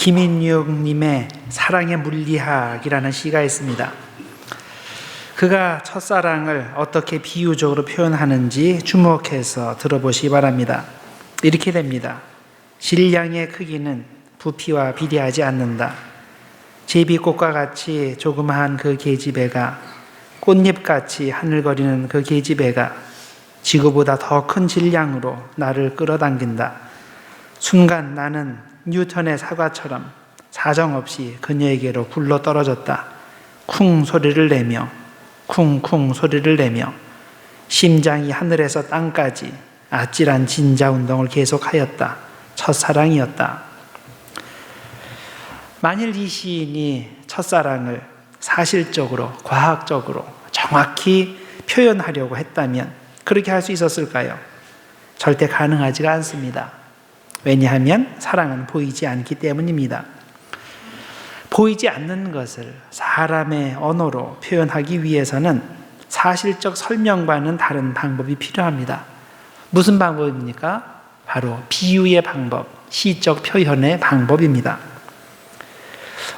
김인육님의 사랑의 물리학이라는 시가 있습니다. 그가 첫사랑을 어떻게 비유적으로 표현하는지 주목해서 들어보시기 바랍니다. 이렇게 됩니다. 질량의 크기는 부피와 비례하지 않는다. 제비꽃과 같이 조그마한 그 계집애가 꽃잎같이 하늘거리는 그 계집애가 지구보다 더 큰 질량으로 나를 끌어당긴다. 순간 나는 뉴턴의 사과처럼 사정없이 그녀에게로 굴러 떨어졌다. 쿵 소리를 내며 쿵쿵 소리를 내며 심장이 하늘에서 땅까지 아찔한 진자 운동을 계속하였다. 첫사랑이었다. 만일 이 시인이 첫사랑을 사실적으로, 과학적으로 정확히 표현하려고 했다면 그렇게 할 수 있었을까요? 절대 가능하지가 않습니다. 왜냐하면 사랑은 보이지 않기 때문입니다. 보이지 않는 것을 사람의 언어로 표현하기 위해서는 사실적 설명과는 다른 방법이 필요합니다. 무슨 방법입니까? 바로 비유의 방법, 시적 표현의 방법입니다.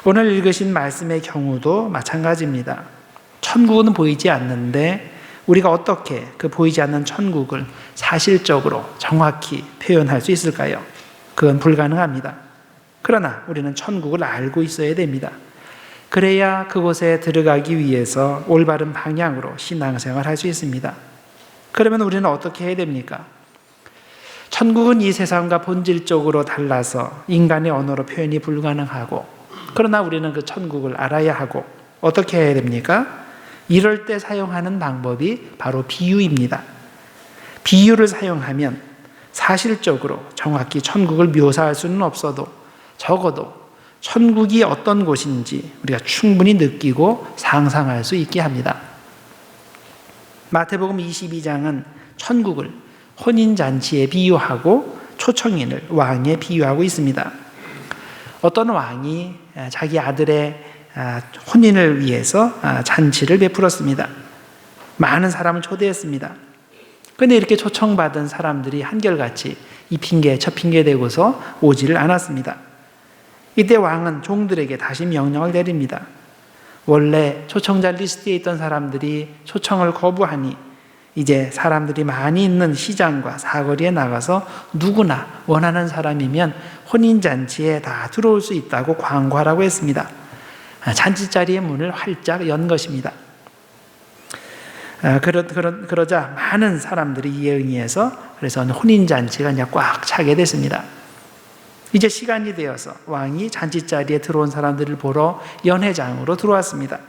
오늘 읽으신 말씀의 경우도 마찬가지입니다. 천국은 보이지 않는데 우리가 어떻게 그 보이지 않는 천국을 사실적으로 정확히 표현할 수 있을까요? 그건 불가능합니다. 그러나 우리는 천국을 알고 있어야 됩니다. 그래야 그곳에 들어가기 위해서 올바른 방향으로 신앙생활 할 수 있습니다. 그러면 우리는 어떻게 해야 됩니까? 천국은 이 세상과 본질적으로 달라서 인간의 언어로 표현이 불가능하고, 그러나 우리는 그 천국을 알아야 하고, 어떻게 해야 됩니까? 이럴 때 사용하는 방법이 바로 비유입니다. 비유를 사용하면 사실적으로 정확히 천국을 묘사할 수는 없어도 적어도 천국이 어떤 곳인지 우리가 충분히 느끼고 상상할 수 있게 합니다. 마태복음 22장은 천국을 혼인잔치에 비유하고 초청인을 왕에 비유하고 있습니다. 어떤 왕이 자기 아들의 혼인을 위해서 잔치를 베풀었습니다. 많은 사람을 초대했습니다. 근데 이렇게 초청받은 사람들이 한결같이 이 핑계 저 핑계 대고서 오지를 않았습니다. 이때 왕은 종들에게 다시 명령을 내립니다. 원래 초청자 리스트에 있던 사람들이 초청을 거부하니 이제 사람들이 많이 있는 시장과 사거리에 나가서 누구나 원하는 사람이면 혼인잔치에 다 들어올 수 있다고 광고하라고 했습니다. 잔치 자리의 문을 활짝 연 것입니다. 아, 그러, 그러, 그러자 많은 사람들이 이에 응해서 그래서 혼인잔치가 이제 꽉 차게 됐습니다. 이제 시간이 되어서 왕이 잔치자리에 들어온 사람들을 보러 연회장으로 들어왔습니다.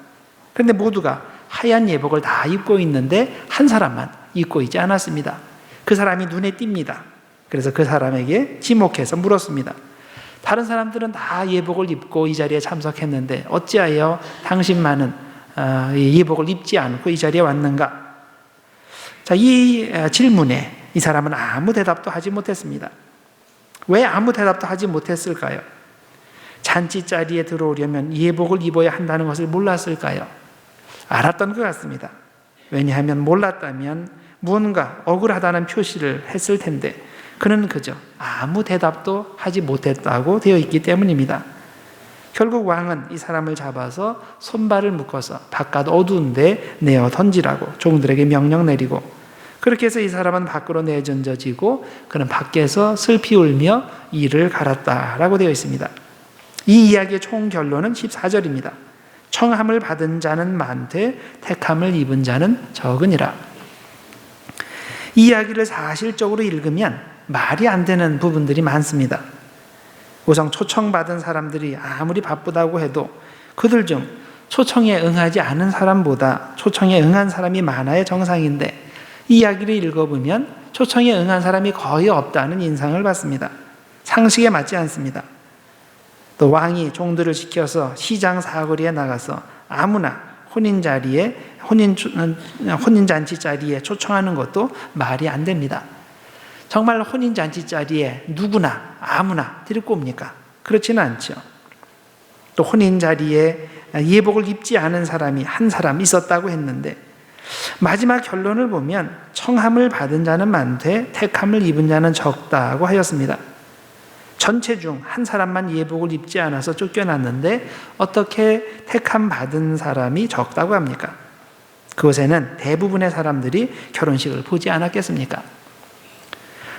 그런데 모두가 하얀 예복을 다 입고 있는데 한 사람만 입고 있지 않았습니다. 그 사람이 눈에 띕니다. 그래서 그 사람에게 지목해서 물었습니다. 다른 사람들은 다 예복을 입고 이 자리에 참석했는데 어찌하여 당신만은 아, 예복을 입지 않고 이 자리에 왔는가? 자, 이 아, 질문에 이 사람은 아무 대답도 하지 못했습니다. 왜 아무 대답도 하지 못했을까요? 잔치 자리에 들어오려면 예복을 입어야 한다는 것을 몰랐을까요? 알았던 것 같습니다. 왜냐하면 몰랐다면 무언가 억울하다는 표시를 했을 텐데 그는 그저 아무 대답도 하지 못했다고 되어 있기 때문입니다. 결국 왕은 이 사람을 잡아서 손발을 묶어서 바깥 어두운데 내어 던지라고 종들에게 명령 내리고 그렇게 해서 이 사람은 밖으로 내던져지고 그는 밖에서 슬피 울며 이를 갈았다라고 되어 있습니다. 이 이야기의 총 결론은 14절입니다. 청함을 받은 자는 많되 택함을 입은 자는 적으니라. 이 이야기를 사실적으로 읽으면 말이 안 되는 부분들이 많습니다. 우선 초청받은 사람들이 아무리 바쁘다고 해도 그들 중 초청에 응하지 않은 사람보다 초청에 응한 사람이 많아야 정상인데 이 이야기를 읽어보면 초청에 응한 사람이 거의 없다는 인상을 받습니다. 상식에 맞지 않습니다. 또 왕이 종들을 시켜서 시장 사거리에 나가서 아무나 혼인 자리에 혼인 혼인 잔치 자리에 초청하는 것도 말이 안 됩니다. 정말 혼인잔치 자리에 누구나 아무나 데리고 옵니까? 그렇지는 않죠. 또 혼인 자리에 예복을 입지 않은 사람이 한 사람 있었다고 했는데 마지막 결론을 보면 청함을 받은 자는 많되 택함을 입은 자는 적다고 하였습니다. 전체 중 한 사람만 예복을 입지 않아서 쫓겨났는데 어떻게 택함 받은 사람이 적다고 합니까? 그곳에는 대부분의 사람들이 결혼식을 보지 않았겠습니까?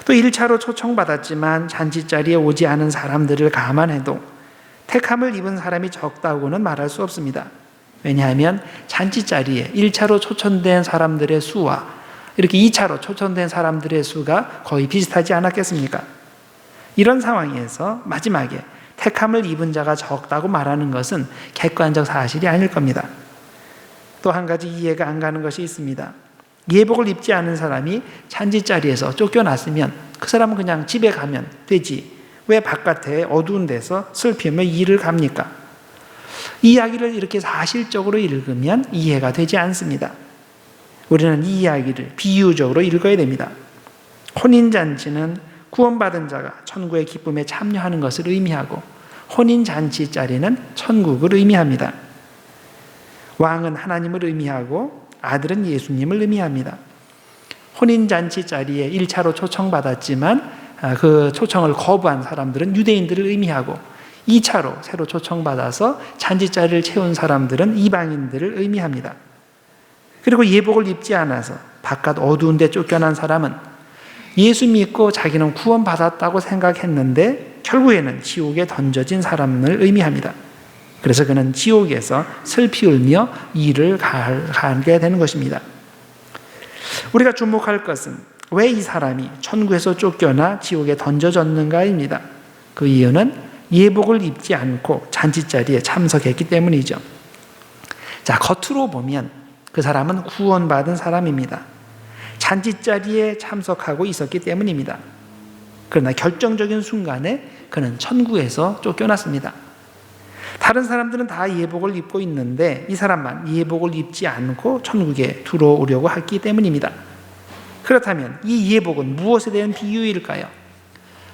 또 1차로 초청받았지만 잔치 자리에 오지 않은 사람들을 감안해도 택함을 입은 사람이 적다고는 말할 수 없습니다. 왜냐하면 잔치 자리에 1차로 초청된 사람들의 수와 이렇게 2차로 초청된 사람들의 수가 거의 비슷하지 않았겠습니까? 이런 상황에서 마지막에 택함을 입은 자가 적다고 말하는 것은 객관적 사실이 아닐 겁니다. 또 한 가지 이해가 안 가는 것이 있습니다. 예복을 입지 않은 사람이 잔치 자리에서 쫓겨났으면 그 사람은 그냥 집에 가면 되지. 왜 바깥에 어두운 데서 슬피며 일을 갑니까? 이야기를 이렇게 사실적으로 읽으면 이해가 되지 않습니다. 우리는 이 이야기를 비유적으로 읽어야 됩니다. 혼인잔치는 구원받은 자가 천국의 기쁨에 참여하는 것을 의미하고 혼인잔치 자리는 천국을 의미합니다. 왕은 하나님을 의미하고 아들은 예수님을 의미합니다. 혼인잔치 자리에 1차로 초청받았지만 아, 그 초청을 거부한 사람들은 유대인들을 의미하고 2차로 새로 초청받아서 잔치 자리를 채운 사람들은 이방인들을 의미합니다. 그리고 예복을 입지 않아서 바깥 어두운 데 쫓겨난 사람은 예수 믿고 자기는 구원받았다고 생각했는데 결국에는 지옥에 던져진 사람을 의미합니다. 그래서 그는 지옥에서 슬피 울며 일을 가게 되는 것입니다. 우리가 주목할 것은 왜 이 사람이 천국에서 쫓겨나 지옥에 던져졌는가입니다. 그 이유는 예복을 입지 않고 잔치자리에 참석했기 때문이죠. 자, 겉으로 보면 그 사람은 구원받은 사람입니다. 잔치자리에 참석하고 있었기 때문입니다. 그러나 결정적인 순간에 그는 천국에서 쫓겨났습니다. 다른 사람들은 다 예복을 입고 있는데 이 사람만 예복을 입지 않고 천국에 들어오려고 했기 때문입니다. 그렇다면 이 예복은 무엇에 대한 비유일까요?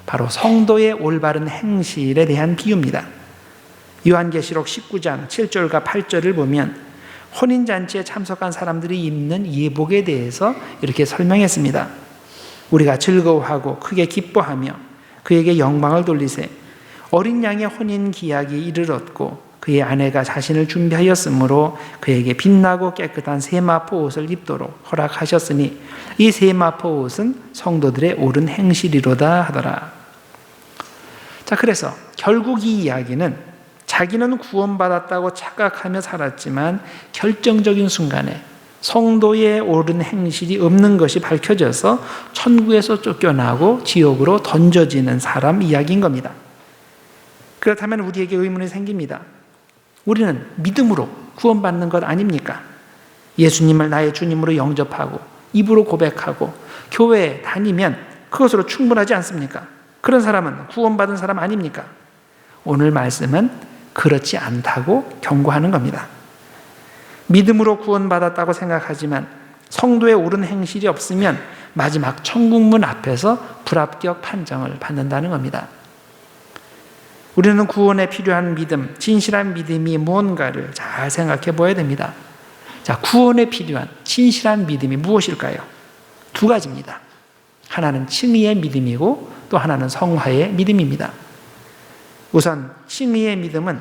바로 성도의 올바른 행실에 대한 비유입니다. 요한계시록 19장 7절과 8절을 보면 혼인잔치에 참석한 사람들이 입는 예복에 대해서 이렇게 설명했습니다. 우리가 즐거워하고 크게 기뻐하며 그에게 영광을 돌리세. 어린 양의 혼인 기약이 이르렀고 그의 아내가 자신을 준비하였으므로 그에게 빛나고 깨끗한 세마포 옷을 입도록 허락하셨으니 이 세마포 옷은 성도들의 옳은 행실이로다 하더라. 자, 그래서 결국 이 이야기는 자기는 구원받았다고 착각하며 살았지만 결정적인 순간에 성도의 옳은 행실이 없는 것이 밝혀져서 천국에서 쫓겨나고 지옥으로 던져지는 사람 이야기인 겁니다. 그렇다면 우리에게 의문이 생깁니다. 우리는 믿음으로 구원받는 것 아닙니까? 예수님을 나의 주님으로 영접하고 입으로 고백하고 교회에 다니면 그것으로 충분하지 않습니까? 그런 사람은 구원받은 사람 아닙니까? 오늘 말씀은 그렇지 않다고 경고하는 겁니다. 믿음으로 구원받았다고 생각하지만 성도의 옳은 행실이 없으면 마지막 천국문 앞에서 불합격 판정을 받는다는 겁니다. 우리는 구원에 필요한 믿음, 진실한 믿음이 무언가를 잘 생각해 보아야 됩니다. 자, 구원에 필요한 진실한 믿음이 무엇일까요? 두 가지입니다. 하나는 칭의의 믿음이고 또 하나는 성화의 믿음입니다. 우선 칭의의 믿음은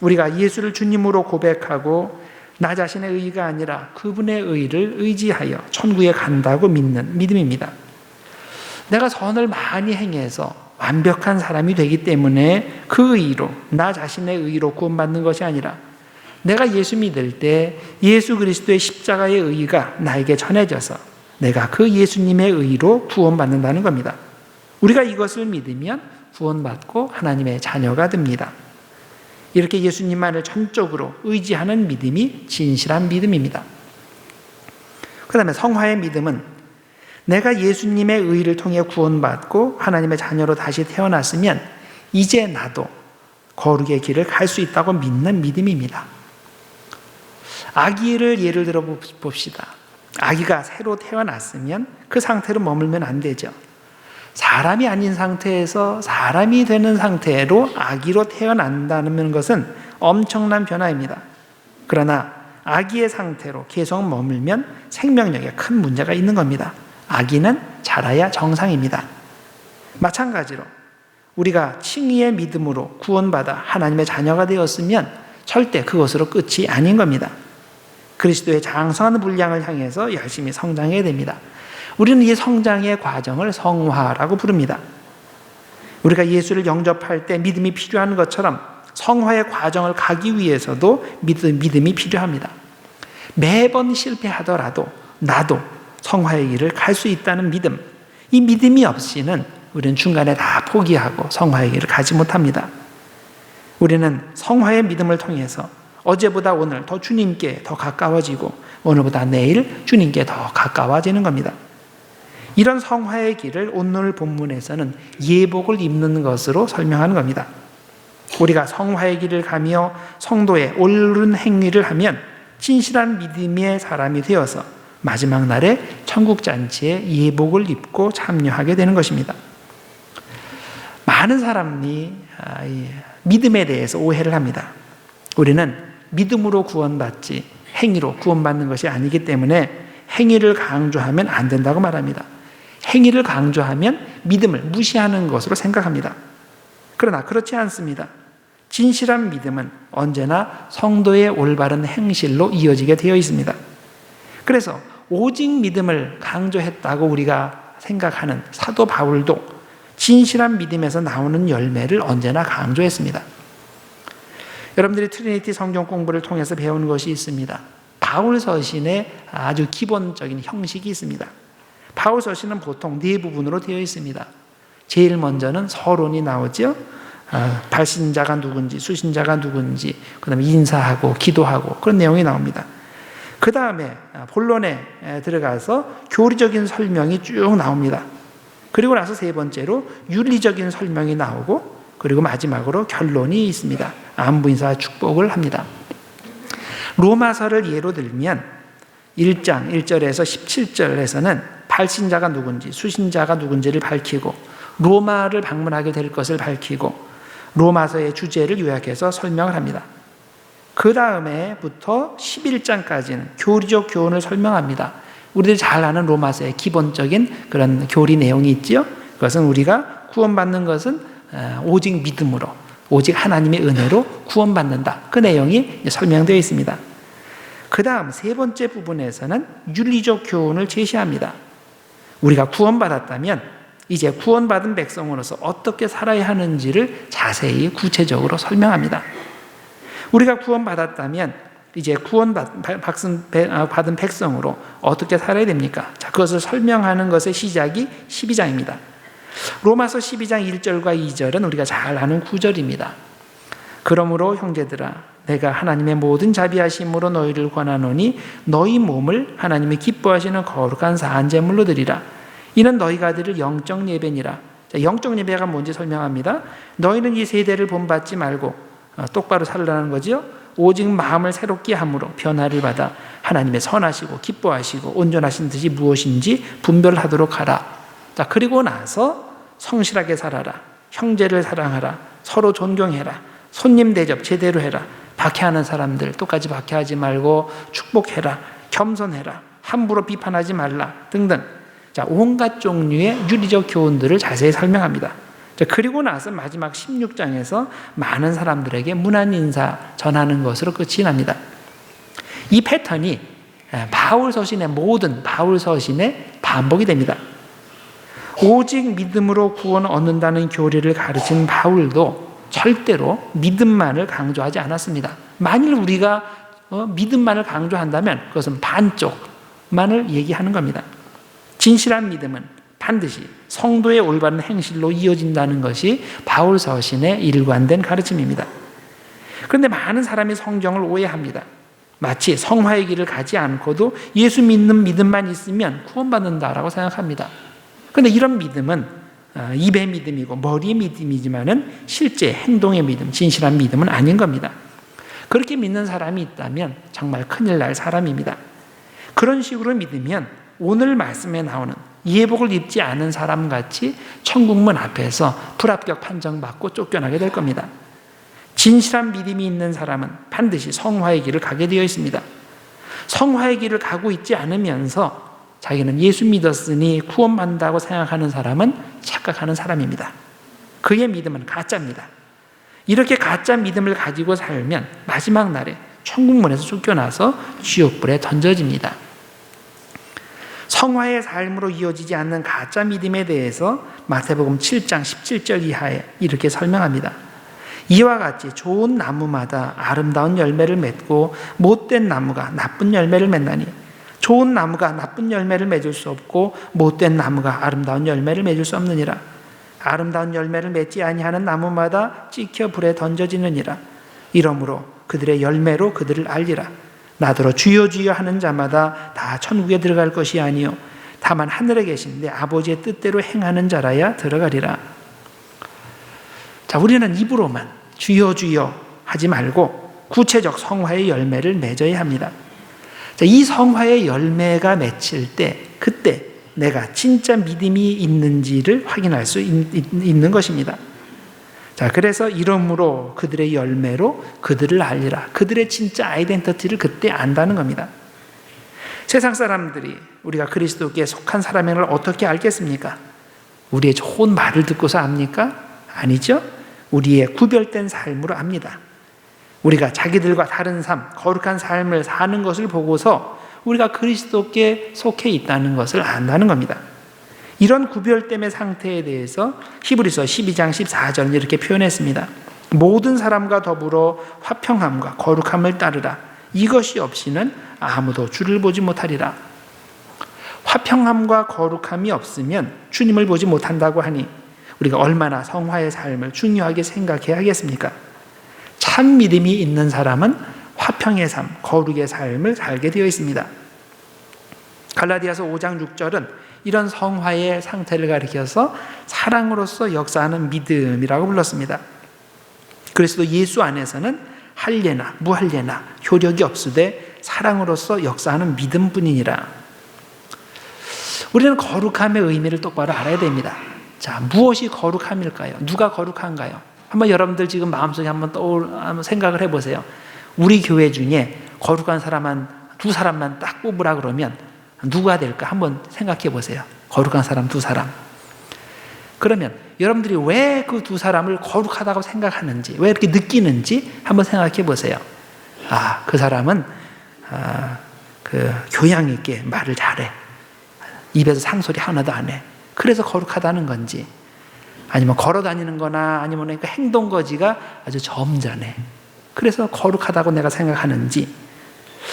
우리가 예수를 주님으로 고백하고 나 자신의 의가 아니라 그분의 의를 의지하여 천국에 간다고 믿는 믿음입니다. 내가 선을 많이 행해서 완벽한 사람이 되기 때문에 그 의로, 나 자신의 의로 구원받는 것이 아니라 내가 예수 믿을 때 예수 그리스도의 십자가의 의가 나에게 전해져서 내가 그 예수님의 의로 구원받는다는 겁니다. 우리가 이것을 믿으면 구원받고 하나님의 자녀가 됩니다. 이렇게 예수님만을 전적으로 의지하는 믿음이 진실한 믿음입니다. 그 다음에 성화의 믿음은 내가 예수님의 의를 통해 구원받고 하나님의 자녀로 다시 태어났으면 이제 나도 거룩의 길을 갈 수 있다고 믿는 믿음입니다. 아기를 예를 들어 봅시다. 아기가 새로 태어났으면 그 상태로 머물면 안 되죠. 사람이 아닌 상태에서 사람이 되는 상태로 아기로 태어난다는 것은 엄청난 변화입니다. 그러나 아기의 상태로 계속 머물면 생명력에 큰 문제가 있는 겁니다. 아기는 자라야 정상입니다. 마찬가지로 우리가 칭의의 믿음으로 구원받아 하나님의 자녀가 되었으면 절대 그것으로 끝이 아닌 겁니다. 그리스도의 장성한 분량을 향해서 열심히 성장해야 됩니다. 우리는 이 성장의 과정을 성화라고 부릅니다. 우리가 예수를 영접할 때 믿음이 필요한 것처럼 성화의 과정을 가기 위해서도 믿음, 믿음이 필요합니다. 매번 실패하더라도 나도 성화의 길을 갈 수 있다는 믿음. 이 믿음이 없이는 우리는 중간에 다 포기하고 성화의 길을 가지 못합니다. 우리는 성화의 믿음을 통해서 어제보다 오늘 더 주님께 더 가까워지고 오늘보다 내일 주님께 더 가까워지는 겁니다. 이런 성화의 길을 오늘 본문에서는 예복을 입는 것으로 설명하는 겁니다. 우리가 성화의 길을 가며 성도의 옳은 행위를 하면 진실한 믿음의 사람이 되어서 마지막 날에 천국 잔치에 예복을 입고 참여하게 되는 것입니다. 많은 사람이 아, 믿음에 대해서 오해를 합니다. 우리는 믿음으로 구원받지 행위로 구원받는 것이 아니기 때문에 행위를 강조하면 안 된다고 말합니다. 행위를 강조하면 믿음을 무시하는 것으로 생각합니다. 그러나 그렇지 않습니다. 진실한 믿음은 언제나 성도의 올바른 행실로 이어지게 되어 있습니다. 그래서 오직 믿음을 강조했다고 우리가 생각하는 사도 바울도 진실한 믿음에서 나오는 열매를 언제나 강조했습니다. 여러분들이 트리니티 성경 공부를 통해서 배운 것이 있습니다. 바울 서신의 아주 기본적인 형식이 있습니다. 바울 서신은 보통 네 부분으로 되어 있습니다. 제일 먼저는 서론이 나오죠. 아, 발신자가 누군지, 수신자가 누군지, 그 다음에 인사하고, 기도하고, 그런 내용이 나옵니다. 그 다음에 아, 본론에 들어가서 교리적인 설명이 쭉 나옵니다. 그리고 나서 세 번째로 윤리적인 설명이 나오고, 그리고 마지막으로 결론이 있습니다. 안부 인사 축복을 합니다. 로마서를 예로 들면 1장 1절에서 17절에서는 발신자가 누군지, 수신자가 누군지를 밝히고 로마를 방문하게 될 것을 밝히고 로마서의 주제를 요약해서 설명을 합니다. 그 다음에부터 11장까지는 교리적 교훈을 설명합니다. 우리들 잘 아는 로마서의 기본적인 그런 교리 내용이 있죠. 그것은 우리가 구원받는 것은 어, 오직 믿음으로, 오직 하나님의 은혜로 구원받는다. 그 내용이 설명되어 있습니다. 그 다음 세 번째 부분에서는 윤리적 교훈을 제시합니다. 우리가 구원받았다면 이제 구원받은 백성으로서 어떻게 살아야 하는지를 자세히 구체적으로 설명합니다. 우리가 구원받았다면 이제 구원받은 아, 백성으로 어떻게 살아야 됩니까? 자, 그것을 설명하는 것의 시작이 12장입니다. 로마서 12장 1절과 2절은 우리가 잘 아는 구절입니다. 그러므로 형제들아 내가 하나님의 모든 자비하심으로 너희를 권하노니 너희 몸을 하나님이 기뻐하시는 거룩한 사한 제물로 드리라. 이는 너희가 드릴 영적 예배니라. 영적 예배가 뭔지 설명합니다. 너희는 이 세대를 본받지 말고 어, 똑바로 살라는 거지요. 오직 마음을 새롭게 함으로 변화를 받아 하나님의 선하시고 기뻐하시고 온전하신 뜻이 무엇인지 분별하도록 하라. 자, 그리고 나서 성실하게 살아라. 형제를 사랑하라. 서로 존경해라. 손님 대접 제대로 해라. 박해하는 사람들 똑같이 박해하지 말고 축복해라. 겸손해라. 함부로 비판하지 말라. 등등. 자, 온갖 종류의 윤리적 교훈들을 자세히 설명합니다. 자, 그리고 나서 마지막 16장에서 많은 사람들에게 문안 인사 전하는 것으로 끝이 납니다. 이 패턴이 바울 서신의 모든 바울 서신의 반복이 됩니다. 오직 믿음으로 구원 얻는다는 교리를 가르친 바울도 절대로 믿음만을 강조하지 않았습니다. 만일 우리가 어, 믿음만을 강조한다면 그것은 반쪽만을 얘기하는 겁니다. 진실한 믿음은 반드시 성도의 올바른 행실로 이어진다는 것이 바울 서신의 일관된 가르침입니다. 그런데 많은 사람이 성경을 오해합니다. 마치 성화의 길을 가지 않고도 예수 믿는 믿음만 있으면 구원받는다라고 생각합니다. 그런데 이런 믿음은 아, 입의 믿음이고 머리의 믿음이지만은 실제 행동의 믿음, 진실한 믿음은 아닌 겁니다. 그렇게 믿는 사람이 있다면 정말 큰일 날 사람입니다. 그런 식으로 믿으면 오늘 말씀에 나오는 예복을 입지 않은 사람 같이 천국문 앞에서 불합격 판정받고 쫓겨나게 될 겁니다. 진실한 믿음이 있는 사람은 반드시 성화의 길을 가게 되어 있습니다. 성화의 길을 가고 있지 않으면서 자기는 예수 믿었으니 구원받는다고 생각하는 사람은 착각하는 사람입니다. 그의 믿음은 가짜입니다. 이렇게 가짜 믿음을 가지고 살면 마지막 날에 천국문에서 쫓겨나서 지옥불에 던져집니다. 성화의 삶으로 이어지지 않는 가짜 믿음에 대해서 마태복음 7장 17절 이하에 이렇게 설명합니다. 이와 같이 좋은 나무마다 아름다운 열매를 맺고 못된 나무가 나쁜 열매를 맺나니 좋은 나무가 나쁜 열매를 맺을 수 없고 못된 나무가 아름다운 열매를 맺을 수 없느니라. 아름다운 열매를 맺지 아니하는 나무마다 찍혀 불에 던져지느니라. 이러므로 그들의 열매로 그들을 알리라. 나더러 주여 주여 하는 자마다 다 천국에 들어갈 것이 아니요 다만 하늘에 계신 내 아버지의 뜻대로 행하는 자라야 들어가리라. 자, 우리는 입으로만 주여 주여 하지 말고 구체적 성화의 열매를 맺어야 합니다. 자, 이 성화의 열매가 맺힐 때 그때 내가 진짜 믿음이 있는지를 확인할 수 있, 는 것입니다. 자, 그래서 이름으로 그들의 열매로 그들을 알리라. 그들의 진짜 아이덴티티를 그때 안다는 겁니다. 세상 사람들이 우리가 그리스도께 속한 사람임을 어떻게 알겠습니까? 우리의 좋은 말을 듣고서 압니까? 아니죠. 우리의 구별된 삶으로 압니다. 우리가 자기들과 다른 삶, 거룩한 삶을 사는 것을 보고서 우리가 그리스도께 속해 있다는 것을 안다는 겁니다. 이런 구별됨의 상태에 대해서 히브리서 12장 14절은 이렇게 표현했습니다. 모든 사람과 더불어 화평함과 거룩함을 따르라. 이것이 없이는 아무도 주를 보지 못하리라. 화평함과 거룩함이 없으면 주님을 보지 못한다고 하니 우리가 얼마나 성화의 삶을 중요하게 생각해야겠습니까? 참 믿음이 있는 사람은 화평의 삶, 거룩의 삶을 살게 되어 있습니다. 갈라디아서 5장 6절은 이런 성화의 상태를 가리켜서 사랑으로서 역사하는 믿음이라고 불렀습니다. 그리스도 예수 안에서는 할례나 무할례나 효력이 없으되 사랑으로서 역사하는 믿음뿐이니라. 우리는 거룩함의 의미를 똑바로 알아야 됩니다. 자, 무엇이 거룩함일까요? 누가 거룩한가요? 한번 여러분들 지금 마음속에 한번 떠올 한번 생각을 해 보세요. 우리 교회 중에 거룩한 사람 한 두 사람만 딱 뽑으라 그러면 누가 될까 한번 생각해 보세요. 거룩한 사람 두 사람. 그러면 여러분들이 왜 그 두 사람을 거룩하다고 생각하는지, 왜 이렇게 느끼는지 한번 생각해 보세요. 아, 그 사람은 아, 그 교양 있게 말을 잘해. 입에서 상소리 하나도 안 해. 그래서 거룩하다는 건지, 아니면 걸어 다니는 거나 아니면 그 행동 거지가 아주 점잖해. 그래서 거룩하다고 내가 생각하는지,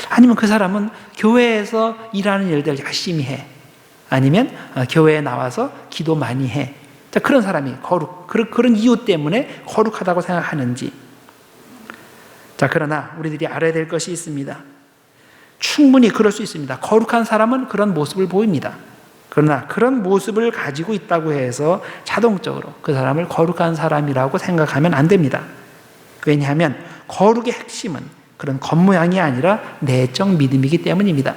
아니면 그 사람은 교회에서 일하는 일들 열심히 해. 아니면 어, 교회에 나와서 기도 많이 해. 자, 그런 사람이 거룩, 그런, 그런 이유 때문에 거룩하다고 생각하는지. 자, 그러나 우리들이 알아야 될 것이 있습니다. 충분히 그럴 수 있습니다. 거룩한 사람은 그런 모습을 보입니다. 그러나 그런 모습을 가지고 있다고 해서 자동적으로 그 사람을 거룩한 사람이라고 생각하면 안 됩니다. 왜냐하면 거룩의 핵심은 그런 겉모양이 아니라 내적 믿음이기 때문입니다.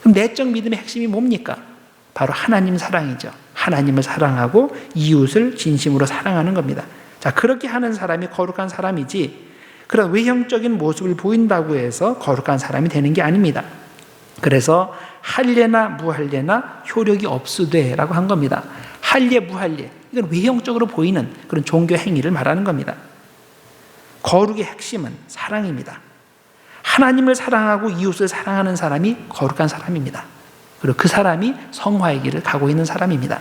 그럼 내적 믿음의 핵심이 뭡니까? 바로 하나님 사랑이죠. 하나님을 사랑하고 이웃을 진심으로 사랑하는 겁니다. 자, 그렇게 하는 사람이 거룩한 사람이지, 그런 외형적인 모습을 보인다고 해서 거룩한 사람이 되는 게 아닙니다. 그래서 할례나 무할례나 효력이 없으되라고 한 겁니다. 할례 무할례 이건 외형적으로 보이는 그런 종교 행위를 말하는 겁니다. 거룩의 핵심은 사랑입니다. 하나님을 사랑하고 이웃을 사랑하는 사람이 거룩한 사람입니다. 그리고 그 사람이 성화의 길을 가고 있는 사람입니다.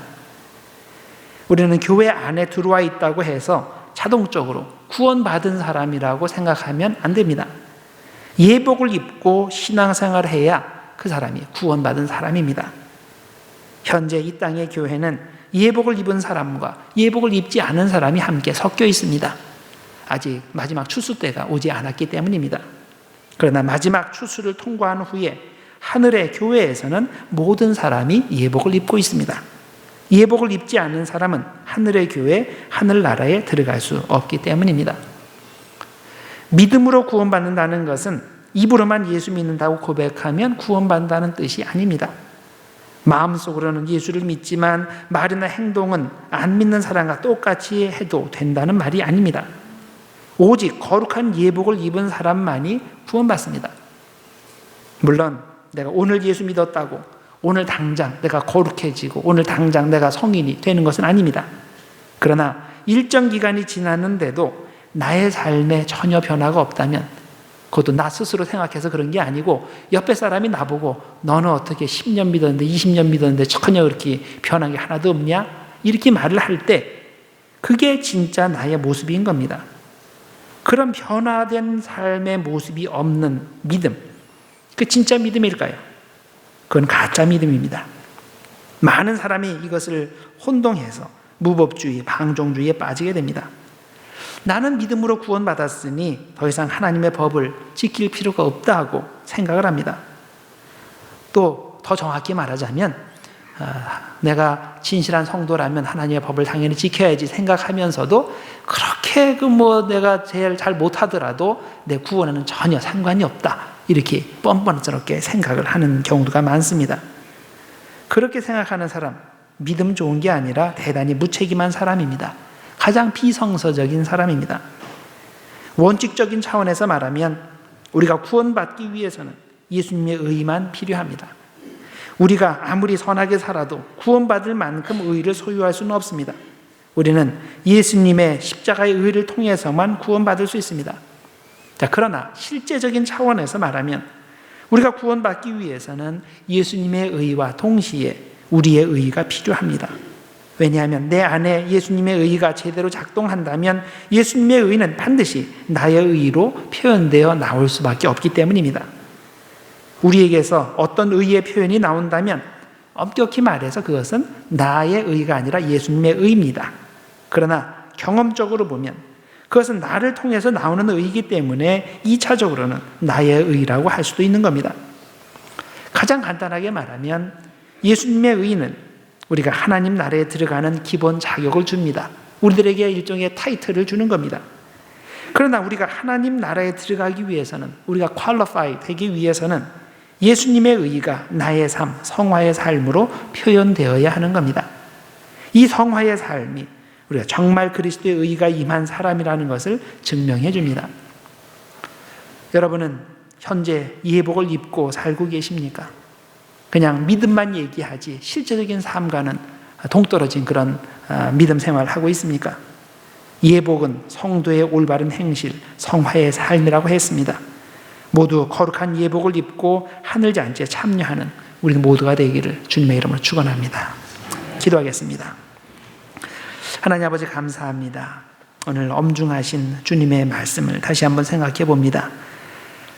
우리는 교회 안에 들어와 있다고 해서 자동적으로 구원받은 사람이라고 생각하면 안 됩니다. 예복을 입고 신앙생활을 해야 그 사람이 구원받은 사람입니다. 현재 이 땅의 교회는 예복을 입은 사람과 예복을 입지 않은 사람이 함께 섞여 있습니다. 아직 마지막 추수 때가 오지 않았기 때문입니다. 그러나 마지막 추수를 통과한 후에 하늘의 교회에서는 모든 사람이 예복을 입고 있습니다. 예복을 입지 않는 사람은 하늘의 교회, 하늘나라에 들어갈 수 없기 때문입니다. 믿음으로 구원받는다는 것은 입으로만 예수 믿는다고 고백하면 구원받는다는 뜻이 아닙니다. 마음속으로는 예수를 믿지만 말이나 행동은 안 믿는 사람과 똑같이 해도 된다는 말이 아닙니다. 오직 거룩한 예복을 입은 사람만이 구원받습니다. 물론 내가 오늘 예수 믿었다고 오늘 당장 내가 거룩해지고 오늘 당장 내가 성인이 되는 것은 아닙니다. 그러나 일정 기간이 지났는데도 나의 삶에 전혀 변화가 없다면 그것도 나 스스로 생각해서 그런 게 아니고 옆에 사람이 나보고 너는 어떻게 10년 믿었는데 20년 믿었는데 전혀 그렇게 변한 게 하나도 없냐? 이렇게 말을 할 때 그게 진짜 나의 모습인 겁니다. 그런 변화된 삶의 모습이 없는 믿음. 그 진짜 믿음일까요? 그건 가짜 믿음입니다. 많은 사람이 이것을 혼동해서 무법주의, 방종주의에 빠지게 됩니다. 나는 믿음으로 구원받았으니 더 이상 하나님의 법을 지킬 필요가 없다고 생각을 합니다. 또 더 정확히 말하자면 아, 내가 진실한 성도라면 하나님의 법을 당연히 지켜야지 생각하면서도 그렇게 그 뭐 내가 제일 잘 못하더라도 내 구원에는 전혀 상관이 없다 이렇게 뻔뻔스럽게 생각을 하는 경우가 많습니다. 그렇게 생각하는 사람 믿음 좋은 게 아니라 대단히 무책임한 사람입니다. 가장 비성서적인 사람입니다. 원칙적인 차원에서 말하면 우리가 구원받기 위해서는 예수님의 의만 필요합니다. 우리가 아무리 선하게 살아도 구원받을 만큼 의를 소유할 수는 없습니다. 우리는 예수님의 십자가의 의를 통해서만 구원받을 수 있습니다. 자, 그러나 실제적인 차원에서 말하면 우리가 구원받기 위해서는 예수님의 의와 동시에 우리의 의가 필요합니다. 왜냐하면 내 안에 예수님의 의가 제대로 작동한다면 예수님의 의는 반드시 나의 의로 표현되어 나올 수밖에 없기 때문입니다. 우리에게서 어떤 의의 표현이 나온다면 엄격히 말해서 그것은 나의 의가 아니라 예수님의 의입니다. 그러나 경험적으로 보면 그것은 나를 통해서 나오는 의이기 때문에 2차적으로는 나의 의라고 할 수도 있는 겁니다. 가장 간단하게 말하면 예수님의 의는 우리가 하나님 나라에 들어가는 기본 자격을 줍니다. 우리들에게 일종의 타이틀을 주는 겁니다. 그러나 우리가 하나님 나라에 들어가기 위해서는 우리가 퀄리파이 되기 위해서는 예수님의 의가 나의 삶, 성화의 삶으로 표현되어야 하는 겁니다. 이 성화의 삶이 우리가 정말 그리스도의 의가 임한 사람이라는 것을 증명해 줍니다. 여러분은 현재 예복을 입고 살고 계십니까? 그냥 믿음만 얘기하지 실제적인 삶과는 동떨어진 그런 아, 믿음 생활을 하고 있습니까? 예복은 성도의 올바른 행실, 성화의 삶이라고 했습니다. 모두 거룩한 예복을 입고 하늘 잔치에 참여하는 우리 모두가 되기를 주님의 이름으로 축원합니다. 기도하겠습니다. 하나님 아버지 감사합니다. 오늘 엄중하신 주님의 말씀을 다시 한번 생각해 봅니다.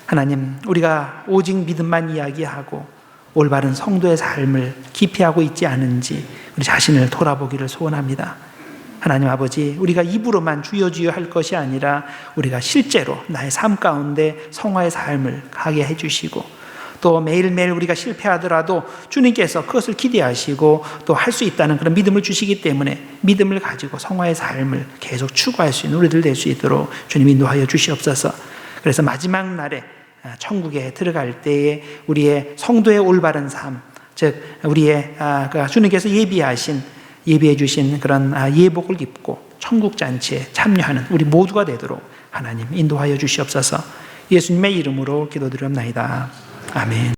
하나님, 우리가 오직 믿음만 이야기하고 올바른 성도의 삶을 기피하고 있지 않은지 우리 자신을 돌아보기를 소원합니다. 하나님 아버지, 우리가 입으로만 주여 주여 할 것이 아니라 우리가 실제로 나의 삶 가운데 성화의 삶을 가게 해주시고 또 매일매일 우리가 실패하더라도 주님께서 그것을 기대하시고 또 할 수 있다는 그런 믿음을 주시기 때문에 믿음을 가지고 성화의 삶을 계속 추구할 수 있는 우리들 될 수 있도록 주님 인도하여 주시옵소서. 그래서 마지막 날에 천국에 들어갈 때에 우리의 성도의 올바른 삶, 즉 우리의 아, 그 주님께서 예비하신 예비해 주신 그런 아, 예복을 입고 천국 잔치에 참여하는 우리 모두가 되도록 하나님 인도하여 주시옵소서. 예수님의 이름으로 기도드립나이다. 아멘.